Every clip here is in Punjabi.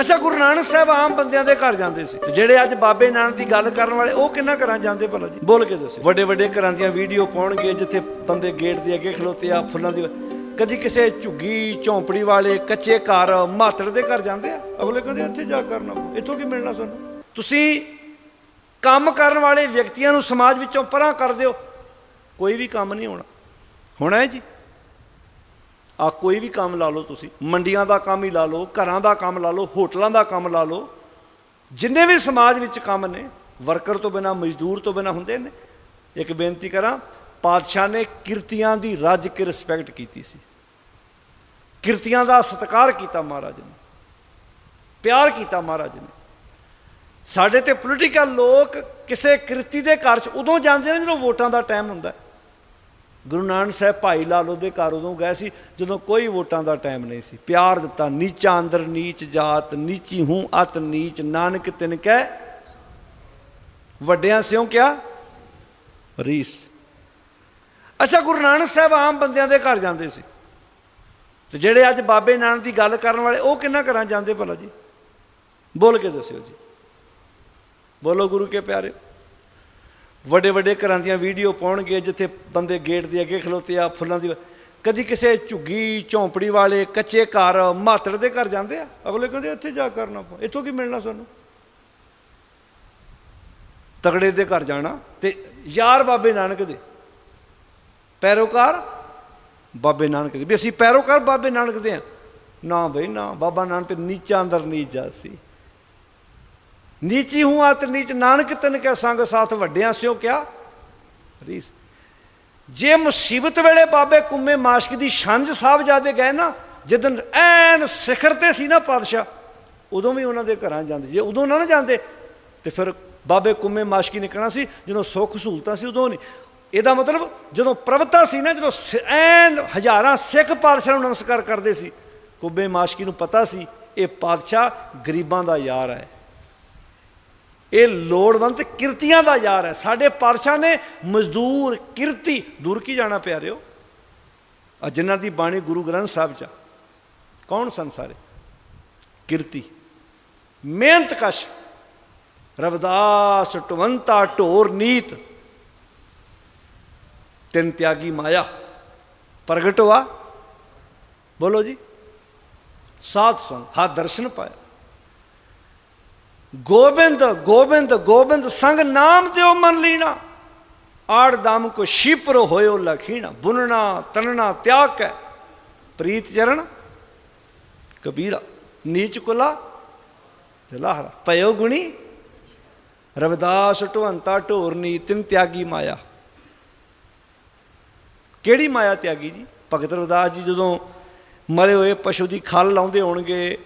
ਅੱਛਾ, ਗੁਰੂ ਨਾਨਕ ਸਾਹਿਬ ਆਮ ਬੰਦਿਆਂ ਦੇ ਘਰ ਜਾਂਦੇ ਸੀ। ਜਿਹੜੇ ਅੱਜ ਬਾਬੇ ਨਾਨਕ ਦੀ ਗੱਲ ਕਰਨ ਵਾਲੇ, ਉਹ ਕਿੰਨਾ ਘਰਾਂ ਜਾਂਦੇ ਭਲਾ ਜੀ? ਬੋਲ ਕੇ ਦੱਸੋ। ਵੱਡੇ ਵੱਡੇ ਘਰਾਂ ਦੀਆਂ ਵੀਡੀਓ ਪਾਉਣਗੇ, ਜਿੱਥੇ ਬੰਦੇ ਗੇਟ ਦੇ ਅੱਗੇ ਖਲੋਤੇ ਆ, ਫੁੱਲਾਂ ਦੀ ਕਦੀ ਕਿਸੇ ਝੁੱਗੀ, ਝੌਂਪੜੀ ਵਾਲੇ, ਕੱਚੇ ਘਰ, ਮਾਤੜ ਦੇ ਘਰ ਜਾਂਦੇ ਆ? ਅਗਲੇ ਕਹਿੰਦੇ, ਇੱਥੇ ਜਾ ਕਰਨਾ ਇੱਥੋਂ ਕੀ ਮਿਲਣਾ ਸਾਨੂੰ? ਤੁਸੀਂ ਕੰਮ ਕਰਨ ਵਾਲੇ ਵਿਅਕਤੀਆਂ ਨੂੰ ਸਮਾਜ ਵਿੱਚੋਂ ਪਰਾਂ ਕਰ ਦਿਓ। ਕੋਈ ਵੀ ਕੰਮ ਨਹੀਂ ਹੋਣਾ। ਹੋਣਾ ਹੈ ਜੀ? ਆ ਕੋਈ ਵੀ ਕੰਮ ਲਾ ਲਓ ਤੁਸੀਂ, ਮੰਡੀਆਂ ਦਾ ਕੰਮ ਹੀ ਲਾ ਲਓ, ਘਰਾਂ ਦਾ ਕੰਮ ਲਾ ਲਓ, ਹੋਟਲਾਂ ਦਾ ਕੰਮ ਲਾ ਲਓ, ਜਿੰਨੇ ਵੀ ਸਮਾਜ ਵਿੱਚ ਕੰਮ ਨੇ, ਵਰਕਰ ਤੋਂ ਬਿਨਾ, ਮਜ਼ਦੂਰ ਤੋਂ ਬਿਨਾ ਹੁੰਦੇ ਨੇ, ਇੱਕ ਬੇਨਤੀ ਕਰਾਂ, ਪਾਤਸ਼ਾਹ ਨੇ ਕਿਰਤੀਆਂ ਦੀ ਰੱਜ ਕੇ ਰਿਸਪੈਕਟ ਕੀਤੀ ਸੀ। ਕਿਰਤੀਆਂ ਦਾ ਸਤਿਕਾਰ ਕੀਤਾ ਮਹਾਰਾਜ ਨੇ, ਪਿਆਰ ਕੀਤਾ ਮਹਾਰਾਜ ਨੇ। ਸਾਡੇ ਤੇ ਪੋਲੀਟੀਕਲ ਲੋਕ ਕਿਸੇ ਕਿਰਤੀ ਦੇ ਘਰ 'ਚ ਉਦੋਂ ਜਾਂਦੇ ਨੇ ਜਦੋਂ ਵੋਟਾਂ ਦਾ ਟਾਈਮ ਹੁੰਦਾ। ਹੈ ਗੁਰੂ ਨਾਨਕ ਸਾਹਿਬ ਭਾਈ ਲਾਲੋ ਦੇ ਘਰ ਉਦੋਂ ਗਏ ਸੀ, ਜਦੋਂ ਕੋਈ ਵੋਟਾਂ ਦਾ ਟਾਈਮ ਨਹੀਂ ਸੀ। ਪਿਆਰ ਦਿੱਤਾ, ਨੀਚਾ ਅੰਦਰ, ਨੀਚ ਜਾਤ, ਨੀਚੀ ਹੂੰ, ਅਤ, ਨੀਚ, ਨਾਨਕ ਤਿਨ ਕਹਿ ਵੱਡਿਆਂ ਸਿਓ ਕਿਆ? ਰੀਸ। ਅੱਛਾ, ਗੁਰੂ ਨਾਨਕ ਸਾਹਿਬ ਆਮ ਬੰਦਿਆਂ ਦੇ ਘਰ ਜਾਂਦੇ ਸੀ। ਤੇ ਜਿਹੜੇ ਅੱਜ ਬਾਬੇ ਨਾਨਕ ਦੀ ਗੱਲ ਕਰਨ ਵਾਲੇ, ਉਹ ਕਿੰਨਾ ਘਰਾਂ ਜਾਂਦੇ ਭਲਾ ਜੀ? ਬੋਲ ਕੇ ਦੱਸਿਓ ਜੀ। ਬੋਲੋ ਗੁਰੂ ਕੇ ਪਿਆਰੇ। ਵੱਡੇ ਵੱਡੇ ਘਰਾਂ ਦੀਆਂ ਵੀਡੀਓ ਪਾਉਣਗੇ ਜਿੱਥੇ ਬੰਦੇ ਗੇਟ ਦੇ ਅੱਗੇ ਖਲੋਤੇ ਆ, ਫੁੱਲਾਂ ਦੀ ਕਦੀ ਕਿਸੇ ਝੁੱਗੀ, ਝੌਂਪੜੀ ਵਾਲੇ, ਕੱਚੇ ਘਰ, ਮਾਤੜ ਦੇ ਘਰ ਜਾਂਦੇ ਆ? ਅਗਲੇ ਕਹਿੰਦੇ ਇੱਥੇ ਜਾ ਕਰਨਾ ਇੱਥੋਂ ਕੀ ਮਿਲਣਾ ਸਾਨੂੰ? ਤਗੜੇ ਦੇ ਘਰ ਜਾਣਾ ਤੇ ਯਾਰ ਬਾਬੇ ਨਾਨਕ ਦੇ। ਪੈਰੋਕਾਰ ਬਾਬੇ ਨਾਨਕ ਦੇ। ਵੀ ਅਸੀਂ ਪੈਰੋਕਾਰ ਬਾਬੇ ਨਾਨਕ ਦੇ ਆ। ਨਾ ਬਈ ਨਾ, ਬਾਬਾ ਨਾਨਕ ਤੇ ਨੀਚਾ ਅੰਦਰ ਨੀਚਾ ਸੀ ਨੀਚੀ ਹੂੰ ਆਤ ਨੀਚ ਨਾਨਕ ਤਨ ਕੈ ਸੰਗ ਸਾਥ ਵੱਡਿਆਂ ਸਿਓ ਕਿਆ? ਰੀਸ। ਜੇ ਮੁਸੀਬਤ ਵੇਲੇ ਬਾਬੇ ਕੁੰਮੇ ਮਾਸ਼ਕ ਦੀ ਛੰਝ ਸਾਹਿਬ ਜਾਦੇ ਗਏ ਨਾ, ਜਦੋਂ ਐਨ ਸਿਖਰ ਤੇ ਸੀ ਨਾ ਪਾਤਸ਼ਾਹ, ਉਦੋਂ ਵੀ ਉਹਨਾਂ ਦੇ ਘਰਾਂ ਜਾਂਦੇ। ਜੇ ਉਦੋਂ ਨਾ ਨਾ ਜਾਂਦੇ, ਤੇ ਫਿਰ ਬਾਬੇ ਕੁੰਮੇ ਮਾਸ਼ਕੀ ਨਿਕਲਣਾ ਸੀ, ਜਦੋਂ ਸੁੱਖ ਸਹੂਲਤਾਂ ਸੀ, ਉਦੋਂ ਨਹੀਂ। ਇਹਦਾ ਮਤਲਬ ਜਦੋਂ ਪ੍ਰਭਤਾ ਸੀ ਨਾ, ਜਦੋਂ ਸ- ਐਨ ਹਜ਼ਾਰਾਂ ਸਿੱਖ ਪਾਤਸ਼ਾਹ ਨੂੰ ਨਮਸਕਾਰ ਕਰਦੇ ਸੀ, ਕੁੰਮੇ ਮਾਸ਼ਕੀ ਨੂੰ ਪਤਾ ਸੀ, ਇਹ ਪਾਤਸ਼ਾਹ ਗਰੀਬਾਂ ਦਾ ਯਾਰ ਹੈ। ਇਹ ਲੋੜਵੰਦ ਕਿਰਤੀਆਂ ਦਾ ਯਾਰ ਹੈ। ਸਾਡੇ ਪਾਤਸ਼ਾਹ ਨੇ ਮਜ਼ਦੂਰ ਕਿਰਤੀ, ਦੂਰ ਕੀ ਜਾਣਾ ਪਿਆਰਿਓ? ਆ ਜਿਨ੍ਹਾਂ ਦੀ ਬਾਣੀ ਗੁਰੂ ਗ੍ਰੰਥ ਸਾਹਿਬ ਚ ਆ। ਕੌਣ ਸਨ ਸਾਰੇ? ਕਿਰਤੀ। ਮਿਹਨਤ ਕਸ਼। ਰਵਦਾਸ ਟਵੰਤਾ ਢੋਰ ਨੀਤ। ਤਿੰਨ ਤਿਆਗੀ ਮਾਇਆ। ਪ੍ਰਗਟ ਹੋਆ। ਬੋਲੋ ਜੀ। ਸਾਧ ਸੰਗ। ਹਾ ਦਰਸ਼ਨ ਪਾਇਆ। ਗੋਬਿੰਦ ਗੋਬਿੰਦ ਗੋਬਿੰਦ ਸੰਗ ਨਾਮ ਦਿਓ ਮਨ ਲੀਣਾ ਆੜ ਦਮ ਕੋ ਸ਼ਿਪਰ ਹੋਇਓ ਲਖੀਣਾ, ਬੁਨਣਾ, ਤਨਣਾ, ਤਿਆਗ ਕੈ। ਪ੍ਰੀਤ ਚਰਨ, ਕਬੀਰਾ, ਨੀਚ ਕੁਲਾ ਜਲਾਹਰਾ ਪਇਓ ਗੁਣੀ, ਰਵਿਦਾਸ ਢਵੰਤਾ ਢੋਰਨੀ, ਤਿੰਨ ਤਿਆਗੀ ਮਾਇਆ। ਕਿਹੜੀ ਮਾਇਆ ਤਿਆਗੀ ਜੀ? ਭਗਤ ਰਵਿਦਾਸ ਜੀ ਜਦੋਂ ਮਰੇ ਹੋਏ ਪਸ਼ੂ ਦੀ ਖਲ ਲਾਉਂਦੇ ਹੋਣਗੇ,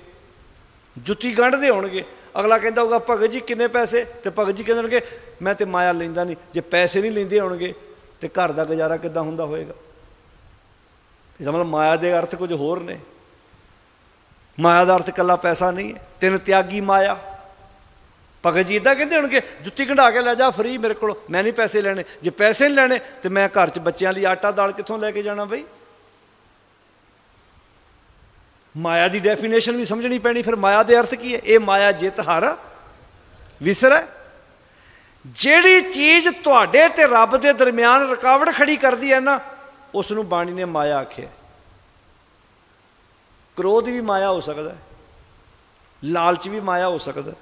ਜੁੱਤੀ ਗੰਢਦੇ ਹੋਣਗੇ ਅਗਲਾ ਕਹਿੰਦਾ ਹੋਊਗਾ, ਭਗਤ ਜੀ, ਕਿੰਨੇ ਪੈਸੇ? ਤੇ ਭਗਤ ਜੀ ਕਹਿੰਦੇ ਹੋਣਗੇ, ਮੈਂ ਤੇ ਮਾਇਆ ਲੈਂਦਾ ਨਹੀਂ। ਜੇ ਪੈਸੇ ਨਹੀਂ ਲੈਂਦੇ ਹੋਣਗੇ, ਤੇ ਘਰ ਦਾ ਗੁਜ਼ਾਰਾ ਕਿੱਦਾਂ ਹੁੰਦਾ ਹੋਏਗਾ? ਇਹਦਾ ਮਤਲਬ ਮਾਇਆ ਦੇ ਅਰਥ ਕੁਝ ਹੋਰ ਨੇ। ਮਾਇਆ ਦਾ ਅਰਥ ਇਕੱਲਾ ਪੈਸਾ ਨਹੀਂ ਹੈ। ਤਿੰਨ ਤਿਆਗੀ ਮਾਇਆ। ਭਗਤ ਜੀ ਇਦਾਂ ਕਹਿੰਦੇ ਹੋਣਗੇ, ਜੁੱਤੀ ਕਢਾ ਕੇ ਲੈ ਜਾ, ਫਰੀ ਮੇਰੇ ਕੋਲ। ਮੈਂ ਨਹੀਂ ਪੈਸੇ ਲੈਣੇ। ਜੇ ਪੈਸੇ ਨਹੀਂ ਲੈਣੇ, ਤੇ ਮੈਂ ਘਰ 'ਚ ਬੱਚਿਆਂ ਲਈ ਆਟਾ ਦਾਲ ਕਿੱਥੋਂ ਲੈ ਕੇ ਜਾਣਾ ਬਈ? ਮਾਇਆ ਦੀ ਡੈਫੀਨੇਸ਼ਨ ਵੀ ਸਮਝਣੀ ਪੈਣੀ, ਫਿਰ ਮਾਇਆ ਦੇ ਅਰਥ ਕੀ ਹੈ? ਇਹ ਮਾਇਆ ਜਿੱਤ, ਹਰ, ਵਿਸਰ ਹੈ। ਜਿਹੜੀ ਚੀਜ਼ ਤੁਹਾਡੇ ਤੇ ਰੱਬ ਦੇ ਦਰਮਿਆਨ ਰੁਕਾਵਟ ਖੜੀ ਕਰਦੀ ਹੈ ਨਾ ਉਸ ਨੂੰ ਬਾਣੀ ਨੇ ਮਾਇਆ ਆਖਿਆ ਕ੍ਰੋਧ ਵੀ ਮਾਇਆ ਹੋ ਸਕਦਾ ਹੈ। ਲਾਲਚ ਵੀ ਮਾਇਆ ਹੋ ਸਕਦਾ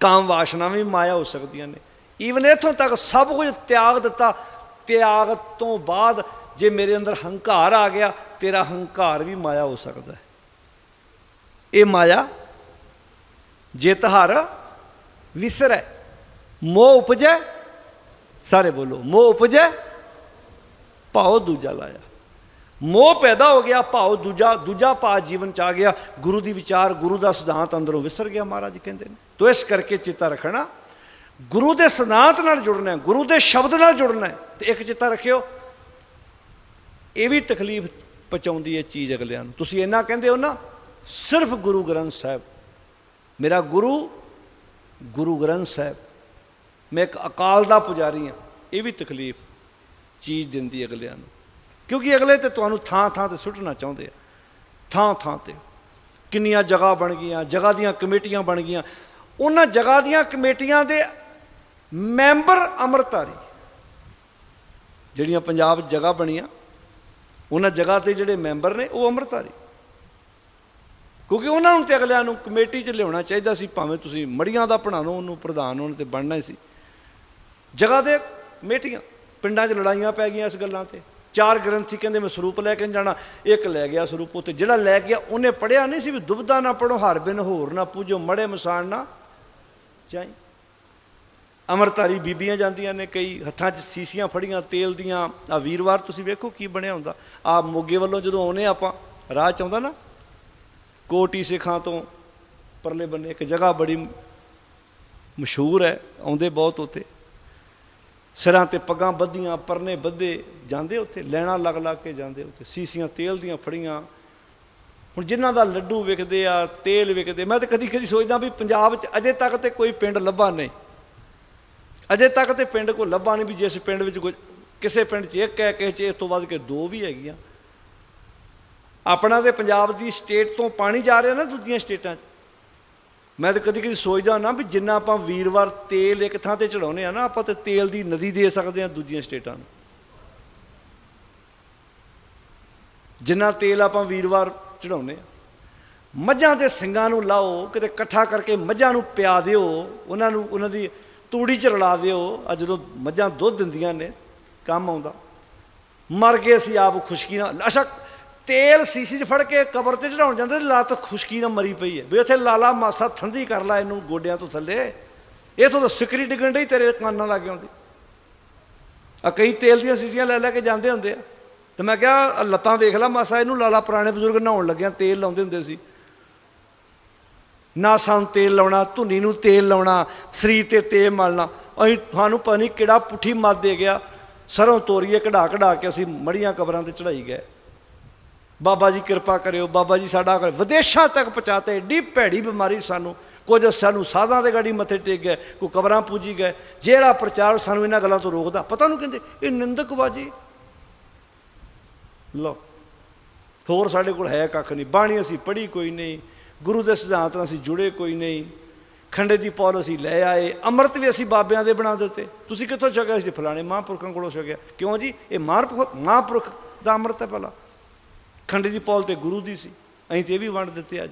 ਕਾਮ ਵਾਸ਼ਨਾ ਵੀ ਮਾਇਆ ਹੋ ਸਕਦੀਆਂ ਨੇ। ਈਵਨ ਇਥੋਂ ਤੱਕ ਸਭ ਕੁਝ ਤਿਆਗ ਦਿੱਤਾ। ਤਿਆਗ ਤੋਂ ਬਾਅਦ ਜੇ ਮੇਰੇ ਅੰਦਰ ਹੰਕਾਰ ਆ ਗਿਆ, ਤੇਰਾ ਹੰਕਾਰ ਵੀ ਮਾਇਆ ਹੋ ਸਕਦਾ ਹੈ। ਇਹ ਮਾਇਆ ਜਿਤ ਹਰ ਵਿਸਰੈ, ਮੋਹ ਉਪਜੈ, ਸਾਰੇ ਬੋਲੋ, ਮੋਹ ਉਪਜੈ, ਭਾਉ ਦੂਜਾ ਲਾਇਆ। ਮੋਹ ਪੈਦਾ ਹੋ ਗਿਆ, ਭਾਉ ਦੂਜਾ ਦੂਜਾ ਭਾ ਜੀਵਨ ਚ ਆ ਗਿਆ, ਗੁਰੂ ਦੀ ਵਿਚਾਰ, ਗੁਰੂ ਦਾ ਸਿਧਾਂਤ ਅੰਦਰੋਂ ਵਿਸਰ ਗਿਆ ਮਹਾਰਾਜ ਕਹਿੰਦੇ ਨੇ। ਤੋ ਇਸ ਕਰਕੇ ਚੇਤਾ ਰੱਖਣਾ, ਗੁਰੂ ਦੇ ਸਿਧਾਂਤ ਨਾਲ ਜੁੜਨਾ, ਗੁਰੂ ਦੇ ਸ਼ਬਦ ਨਾਲ ਜੁੜਨਾ ਹੈ ਤੇ ਇੱਕ ਚਿੱਤਾ ਰੱਖਿਓ, ਇਹ ਵੀ ਤਕਲੀਫ ਪਹੁੰਚਾਉਂਦੀ ਹੈ ਚੀਜ਼ ਅਗਲਿਆਂ ਨੂੰ। ਤੁਸੀਂ ਇੰਨਾ ਕਹਿੰਦੇ ਹੋ ਨਾ ਸਿਰਫ ਗੁਰੂ ਗ੍ਰੰਥ ਸਾਹਿਬ ਮੇਰਾ ਗੁਰੂ ਗੁਰੂ ਗ੍ਰੰਥ ਸਾਹਿਬ ਮੈਂ ਇੱਕ ਅਕਾਲ ਦਾ ਪੁਜਾਰੀ ਹਾਂ ਇਹ ਵੀ ਤਕਲੀਫ ਚੀਜ਼ ਦਿੰਦੀ ਅਗਲਿਆਂ ਨੂੰ ਕਿਉਂਕਿ ਅਗਲੇ ਤੇ ਤੁਹਾਨੂੰ ਥਾਂ ਥਾਂ ਤੇ ਸੁੱਟਣਾ ਚਾਹੁੰਦੇ ਆ ਥਾਂ ਥਾਂ ਤੇ ਕਿੰਨੀਆਂ ਜਗ੍ਹਾ ਬਣ ਗਈਆਂ ਜਗ੍ਹਾ ਦੀਆਂ ਕਮੇਟੀਆਂ ਬਣ ਗਈਆਂ ਉਹਨਾਂ ਜਗ੍ਹਾ ਦੀਆਂ ਕਮੇਟੀਆਂ ਦੇ ਮੈਂਬਰ ਅੰਮ੍ਰਿਤਧਾਰੀ ਜਿਹੜੀਆਂ ਪੰਜਾਬ ਜਗ੍ਹਾ ਬਣੀਆਂ ਉਹਨਾਂ ਜਗ੍ਹਾ ਤੇ ਜਿਹੜੇ ਮੈਂਬਰ ਨੇ ਉਹ ਅੰਮ੍ਰਿਤਧਾਰੀ ਕਿਉਂਕਿ ਉਹਨਾਂ ਨੂੰ ਤੇ ਅਗਲਿਆਂ ਨੂੰ ਕਮੇਟੀ 'ਚ ਲਿਆਉਣਾ ਚਾਹੀਦਾ ਸੀ, ਭਾਵੇਂ ਤੁਸੀਂ ਮੜੀਆਂ ਦਾ ਬਣਾ ਲਓ, ਉਹਨੂੰ ਪ੍ਰਧਾਨ ਉਹਨੇ ਤੇ ਬਣਨਾ ਹੀ ਸੀ। ਜਗ੍ਹਾ ਦੇ ਕਮੇਟੀਆਂ ਪਿੰਡਾਂ 'ਚ ਲੜਾਈਆਂ ਪੈ ਗਈਆਂ ਇਸ ਗੱਲਾਂ ਤੇ। ਚਾਰ ਗ੍ਰੰਥੀ ਕਹਿੰਦੇ ਮੈਂ ਸਰੂਪ ਲੈ ਕੇ ਜਾਣਾ, ਇੱਕ ਲੈ ਗਿਆ ਸਰੂਪ ਉੱਤੇ। ਜਿਹੜਾ ਲੈ ਗਿਆ, ਉਹਨੇ ਪੜਿਆ ਨਹੀਂ ਸੀ ਵੀ ਦੁਬਦਾ ਨਾ ਪੜੋ ਹਰ ਬਿਨ ਹੋਰ ਨਾ ਪੂਜੋ, ਮੜੇ ਮਸਾਣ ਨਾ ਚਾਹੀ ਅਮਰਤਾਰੀ ਬੀਬੀਆਂ ਜਾਂਦੀਆਂ ਨੇ, ਕਈ ਹੱਥਾਂ 'ਚ ਸੀਸੀਆਂ ਫੜੀਆਂ, ਤੇਲ ਦੀਆਂ। ਆ ਵੀਰਵਾਰ ਤੁਸੀਂ ਵੇਖੋ ਕੀ ਬਣਿਆ ਹੁੰਦਾ। ਆ ਮੋਗੇ ਵੱਲੋਂ ਜਦੋਂ ਆਉਨੇ ਆਪਾਂ, ਰਾਹ ਚ ਆਉਂਦਾ ਨਾ ਕੋਟੀ ਸਿੱਖਾਂ ਤੋਂ ਪਰਲੇ ਬੰਨੇ ਇੱਕ ਜਗ੍ਹਾ ਬੜੀ ਮਸ਼ਹੂਰ ਹੈ, ਆਉਂਦੇ ਬਹੁਤ ਉੱਥੇ। ਸਿਰਾਂ ਤੇ ਪੱਗਾਂ ਬੱਧੀਆਂ, ਪਰਨੇ ਬੱਧੇ ਜਾਂਦੇ ਉੱਥੇ, ਲੈਣਾ ਲੱਗ ਲੱਗ ਕੇ ਜਾਂਦੇ ਉੱਥੇ। ਸੀਸੀਆਂ ਤੇਲ ਦੀਆਂ ਫੜੀਆਂ। ਹੁਣ ਜਿਨ੍ਹਾਂ ਦਾ ਲੱਡੂ ਵਿਕਦੇ ਆ, ਤੇਲ ਵਿਕਦੇ, ਮੈਂ ਤਾਂ ਕਦੀ ਕਦੀ ਸੋਚਦਾ ਵੀ ਪੰਜਾਬ 'ਚ ਅਜੇ ਤੱਕ ਤੇ ਕੋਈ ਪਿੰਡ ਲੱਭਾ ਨਹੀਂ। ਅਜੇ ਤੱਕ ਤੇ ਪਿੰਡ ਕੋ ਲੱਭਾ ਨਹੀਂ ਵੀ ਜਿਸ ਪਿੰਡ ਵਿੱਚ ਕਿਸੇ ਪਿੰਡ 'ਚ ਇੱਕ ਹੈ, ਕਿਸੇ 'ਚ ਇਸ ਤੋਂ ਵੱਧ ਕੇ ਦੋ ਵੀ ਹੈਗੀਆਂ। ਆਪਣਾ ਤੇ ਪੰਜਾਬ ਦੀ ਸਟੇਟ ਤੋਂ ਪਾਣੀ ਜਾ ਰਿਹਾ ਨਾ ਦੂਜੀਆਂ ਸਟੇਟਾਂ 'ਚ। ਮੈਂ ਤਾਂ ਕਦੀ ਕਦੀ ਸੋਚਦਾ ਨਾ ਵੀ ਜਿੰਨਾ ਆਪਾਂ ਵੀਰਵਾਰ ਤੇਲ ਇੱਕ ਥਾਂ ਤੇ ਚੜਾਉਨੇ ਆ ਨਾ, ਆਪਾਂ ਤੇ ਤੇਲ ਦੀ ਨਦੀ ਦੇ ਸਕਦੇ ਆ ਦੂਜੀਆਂ ਸਟੇਟਾਂ ਨੂੰ। ਜਿੰਨਾ ਤੇਲ ਆਪਾਂ ਵੀਰਵਾਰ ਚੜਾਉਨੇ ਆ ਮੱਝਾਂ ਦੇ ਸਿੰਗਾਂ ਨੂੰ ਲਾਓ, ਕਿਤੇ ਇਕੱਠਾ ਕਰਕੇ ਮੱਝਾਂ ਨੂੰ ਪਿਆ ਦਿਓ, ਉਹਨਾਂ ਨੂੰ, ਉਹਨਾਂ ਦੀ ਤੂੜੀ ਚ ਰਲਾ ਦਿਓ। ਆ ਜਦੋਂ ਮੱਝਾਂ ਦੁੱਧ ਦਿੰਦੀਆਂ ਨੇ, ਕੰਮ ਆਉਂਦਾ। ਮਰ ਗਏ ਸੀ ਆਪ ਖੁਸ਼ਕੀ ਨਾਲ। ਅੱਛਾ ਤੇਲ ਸੀਸੀ 'ਚ ਫੜ ਕੇ ਕਬਰ ਤੇ ਚੜਾਉਣ ਜਾਂਦੇ ਲੱਤ ਖੁਸ਼ਕੀ ਨਾਲ ਮਰੀ ਪਈ ਹੈ। ਵੀ ਉੱਥੇ ਲਾਲਾ ਮਾਸਾ ਠੰਡੀ ਕਰ ਲਾ ਇਹਨੂੰ ਗੋਡਿਆਂ ਤੋਂ ਥੱਲੇ। ਇਥੋਂ ਤਾਂ ਸਿਕਰੀ ਡਿੱਗਣ ਡਈ, ਤੇਰੇ ਕੰਨਾਂ ਲੱਗ ਆਉਂਦੀ। ਆ ਕਈ ਤੇਲ ਦੀਆਂ ਸੀਸੀਆਂ ਲੈ ਲੈ ਕੇ ਜਾਂਦੇ ਹੁੰਦੇ ਆ। ਤੇ ਮੈਂ ਕਿਹਾ ਲੱਤਾਂ ਵੇਖ ਲਾ ਮਾਸਾ, ਇਹਨੂੰ ਲਾਲਾ ਪੁਰਾਣੇ ਬਜ਼ੁਰਗ ਨਹਾਉਣ ਲੱਗਿਆ, ਤੇਲ ਲਾਉਂਦੇ ਹੁੰਦੇ ਸੀ। ਨਾ ਨੂੰ ਤੇਲ ਲਾਉਣਾ, ਧੁਨੀ ਨੂੰ ਤੇਲ ਲਾਉਣਾ, ਸਰੀਰ ਤੇ ਤੇਲ ਮਲਣਾ। ਅਸੀਂ ਤੁਹਾਨੂੰ ਪਤਾ ਨਹੀਂ ਕਿਹੜਾ ਪੁੱਠੀ ਮੱਤ ਦੇ ਗਿਆ। ਸਰੋਂ ਤੋਰੀਏ ਕਢਾ ਕਢਾ ਕੇ ਅਸੀਂ ਮੜੀਆਂ ਕਬਰਾਂ ਤੇ ਚੜਾਈ ਗਏ। ਬਾਬਾ ਜੀ ਕਿਰਪਾ ਕਰਿਓ, ਬਾਬਾ ਜੀ ਸਾਡਾ ਕਰੇ ਵਿਦੇਸ਼ਾਂ ਤੱਕ ਪਹੁੰਚਾਤੇ, ਏਡੀ ਭੈੜੀ ਬਿਮਾਰੀ ਸਾਨੂੰ, ਕੁਝ ਸਾਨੂੰ ਸਾਧਾਂ ਦੇ ਗਾੜੀ ਮੱਥੇ ਟੇਕ ਗਏ, ਕੋਈ ਕਬਰਾਂ ਪੂਜੀ ਗਏ, ਜਿਹੜਾ ਪ੍ਰਚਾਰ ਸਾਨੂੰ ਇਹਨਾਂ ਗੱਲਾਂ ਤੋਂ ਰੋਕਦਾ, ਪਤਾ ਨੂੰ ਕਹਿੰਦੇ, ਇਹ ਨਿੰਦਕਬਾਜੀ ਲਓ, ਹੋਰ ਸਾਡੇ ਕੋਲ ਹੈ ਕੱਖ ਨਹੀਂ ਬਾਣੀ ਅਸੀਂ ਪੜ੍ਹੀ ਕੋਈ ਨਹੀਂ, ਗੁਰੂ ਦੇ ਸਿਧਾਂਤ ਨਾਲ ਅਸੀਂ ਜੁੜੇ ਕੋਈ ਨਹੀਂ, ਖੰਡੇ ਦੀ ਪੌਲ ਅਸੀਂ ਲੈ ਆਏ, ਅੰਮ੍ਰਿਤ ਵੀ ਅਸੀਂ ਬਾਬਿਆਂ ਦੇ ਬਣਾ ਦਿੱਤੇ। ਤੁਸੀਂ ਕਿੱਥੋਂ ਛਕਿਆ ਸੀ? ਫਲਾਣੇ ਮਹਾਂਪੁਰਖਾਂ ਕੋਲੋਂ ਛਕਿਆ। ਕਿਉਂ ਜੀ? ਇਹ ਮਹਾਂਪੁਰਖ ਮਹਾਂਪੁਰਖ ਦਾ ਅੰਮ੍ਰਿਤ ਹੈ ਪਹਿਲਾਂ ਖੰਡ ਦੀ ਪੌਲ ਤੇ ਗੁਰੂ ਦੀ ਸੀ। ਅਸੀਂ ਤੇ ਇਹ ਵੀ ਵੰਡ ਦਿੱਤੇ ਅੱਜ।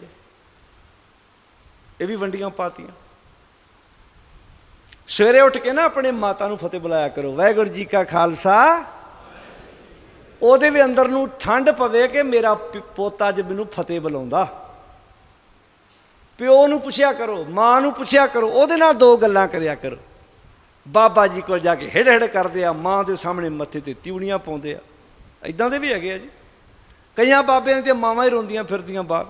ਇਹ ਵੀ ਵੰਡੀਆਂ ਪਾਤੀਆਂ। ਸਵੇਰੇ ਉੱਠ ਕੇ ਨਾ ਆਪਣੇ ਮਾਤਾ ਨੂੰ ਫਤਿਹ ਬੁਲਾਇਆ ਕਰੋ। ਵਾਹਿਗੁਰੂ ਜੀ ਕਾ ਖਾਲਸਾ। ਉਹਦੇ ਵੀ ਅੰਦਰ ਨੂੰ ਠੰਡ ਪਵੇ ਕਿ ਮੇਰਾ ਪੋਤਾ ਜੇ ਮੈਨੂੰ ਫਤਿਹ ਬੁਲਾਉਂਦਾ। ਪਿਓ ਨੂੰ ਪੁੱਛਿਆ ਕਰੋ, ਮਾਂ ਨੂੰ ਪੁੱਛਿਆ ਕਰੋ, ਉਹਦੇ ਨਾਲ ਦੋ ਗੱਲਾਂ ਕਰਿਆ ਕਰੋ। ਬਾਬਾ ਜੀ ਕੋਲ ਜਾ ਕੇ ਹੇੜ ਹੇੜ ਕਰਦੇ ਆ, ਮਾਂ ਦੇ ਸਾਹਮਣੇ ਮੱਥੇ ਤੇ ਤਿਉਣੀਆਂ ਪਾਉਂਦੇ ਆ। ਇਦਾਂ ਦੇ ਵੀ ਹੈਗੇ ਆ ਜੀ। ਕਈਆਂ ਬਾਬਿਆਂ ਦੀਆਂ ਮਾਵਾਂ ਹੀ ਰੋਂਦੀਆਂ ਫਿਰਦੀਆਂ ਬਾਹਰ।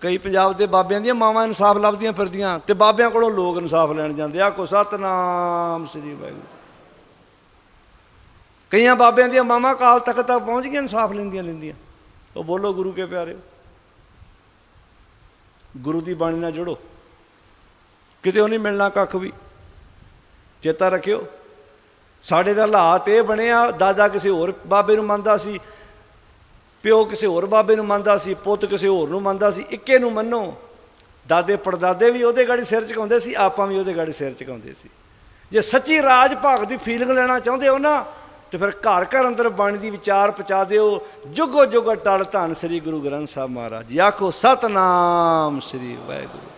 ਕਈ ਪੰਜਾਬ ਦੇ ਬਾਬਿਆਂ ਦੀਆਂ ਮਾਵਾਂ ਇਨਸਾਫ ਲੱਭਦੀਆਂ ਫਿਰਦੀਆਂ ਤੇ ਬਾਬਿਆਂ ਕੋਲੋਂ ਲੋਕ ਇਨਸਾਫ ਲੈਣ ਜਾਂਦੇ ਆ। ਕੋ ਸਤਨਾਮ ਸ੍ਰੀ ਵਾਹਿਗੁਰੂ। ਕਈਆਂ ਬਾਬਿਆਂ ਦੀਆਂ ਮਾਵਾਂ ਕਾਲ ਤੱਕ ਤੱਕ ਪਹੁੰਚ ਗਈਆਂ, ਇਨਸਾਫ ਲੈਂਦੀਆਂ ਲੈਂਦੀਆਂ। ਉਹ ਬੋਲੋ, ਗੁਰੂ ਕੇ ਪਿਆਰੇ। ਗੁਰੂ ਦੀ ਬਾਣੀ ਨਾਲ ਜੁੜੋ। ਕਿਤੇ ਉਹ ਨਹੀਂ ਮਿਲਣਾ ਕੱਖ ਵੀ। ਚੇਤਾ ਰੱਖਿਓ। ਸਾਡੇ ਦਾ ਹਾਲਾਤ ਇਹ ਬਣਿਆ ਦਾਦਾ ਕਿਸੇ ਹੋਰ ਬਾਬੇ ਨੂੰ ਮੰਨਦਾ ਸੀ ਪਿਓ ਕਿਸੇ ਹੋਰ ਬਾਬੇ ਨੂੰ ਮੰਨਦਾ ਸੀ, ਪੁੱਤ ਕਿਸੇ ਹੋਰ ਨੂੰ ਮੰਨਦਾ ਸੀ, ਇੱਕੇ ਨੂੰ ਮੰਨੋ। ਦਾਦੇ ਪੜਦਾਦੇ ਵੀ ਉਹਦੇ ਗਾੜੀ ਸਿਰ ਝੁਕਾਉਂਦੇ ਸੀ, ਆਪਾਂ ਵੀ ਉਹਦੇ ਗਾੜੀ ਸਿਰ ਝੁਕਾਉਂਦੇ ਸੀ। ਜੇ ਸੱਚੀ ਰਾਜ ਭਾਗ ਦੀ ਫੀਲਿੰਗ ਲੈਣਾ ਚਾਹੁੰਦੇ ਹੋ ਨਾ, ਤੇ ਫਿਰ ਘਰ ਘਰ ਅੰਦਰ ਬਾਣੀ ਦੀ ਵਿਚਾਰ ਪਹੁੰਚਾ ਦਿਓ। ਜੁਗੋ ਜੁਗ ਟਲ ਧੰਨ ਸ੍ਰੀ ਗੁਰੂ ਗ੍ਰੰਥ ਸਾਹਿਬ ਮਹਾਰਾਜ ਜੀ। ਆਖੋ, ਸਤਨਾਮ ਸ੍ਰੀ ਵਾਹਿਗੁਰੂ।